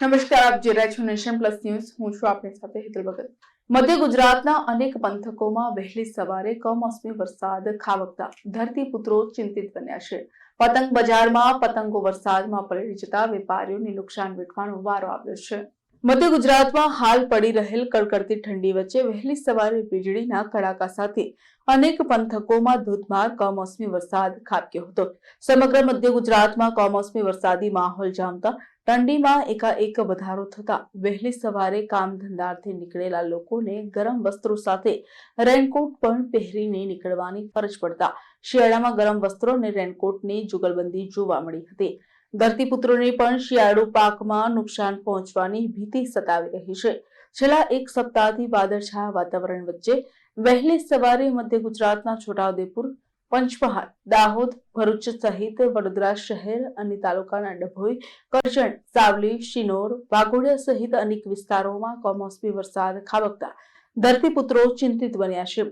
નમસ્કાર, આપ જોઈ રહ્યા છો નેશન પ્લસ ન્યૂઝ. હું છું આપની સાથે હેતલ ભગત. મધ્ય ગુજરાતના અનેક પંથકોમાં વહેલી સવારે કમોસમી વરસાદ ખાબકતા ધરતીપુત્રો ચિંતિત બન્યા છે. પતંગ બજારમાં પતંગો વરસાદમાં પલળી જતા વેપારીઓને નુકસાન વેઠવાનો વારો આવ્યો છે. મધ્ય ગુજરાતમાં હાલ પડી રહેલ કડકડતી ઠંડી વચ્ચે વહેલી સવારે વીજળીના કડાકા સાથે અનેક પંથકોમાં ધોધમાર કમોસમી વરસાદ ખાબક્યો હતો. સમગ્ર મધ્ય ગુજરાતમાં કમોસમી વરસાદી માહોલ જામતા ઠંડીમાં એકાએક વધારો થતા વહેલી સવારે કામ ધંધાર્થે નીકળેલા લોકોને ગરમ વસ્ત્રો સાથે રેનકોટ પણ પહેરીને નીકળવાની ફરજ પડતા શિયાળામાં ગરમ વસ્ત્રો અને રેનકોટની જુગલબંધી જોવા મળી હતી. ધરતીપુત્રોને પણ શિયાળુ પાકમાં નુકસાન પહોંચવાની ભીતિ સતાવી રહી છે. છેલ્લા એક સપ્તાહથી વાદળછાયા વાતાવરણ વચ્ચે વહેલી સવારે મધ્ય ગુજરાતના છોટાઉદેપુર, પંચમહાલ, દાહોદ, ભરૂચ સહિત વડોદરા શહેર અને તાલુકાના ડભોઈ, કરજણ, સાવલી, શિનોર, વાઘોડિયા સહિત અનેક વિસ્તારોમાં કમોસમી વરસાદ ખાબકતા ધરતીપુત્રો ચિંતિત બન્યા છે.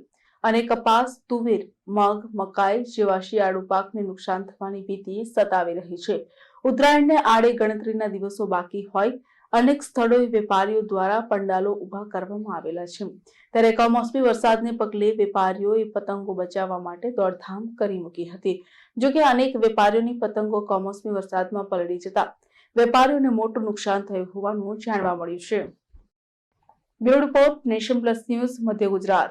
અને કપાસ, તુવેર, મગ, મકાઈ જેવા શિયાળુ પાકને નુકસાન થવાની ભીતિ સતાવી રહી છે. ઉત્તરાયણને આડે ગણતરીના દિવસો બાકી હોય. અનેક સ્થળોએ વેપારીઓ દ્વારા પંડાલો ઊભા કરવામાં આવેલા છે. ત્યારે કમોસમી વરસાદને પગલે વેપારીઓએ પતંગો બચાવવા માટે દોડધામ કરી મૂકી હતી. જોકે અનેક વેપારીઓની પતંગો કમોસમી વરસાદમાં પલળી જતા વેપારીઓને મોટું નુકસાન થયું હોવાનું જાણવા મળ્યું છે. બ્યુરો નેશન પ્લસ ન્યૂઝ, મધ્ય ગુજરાત.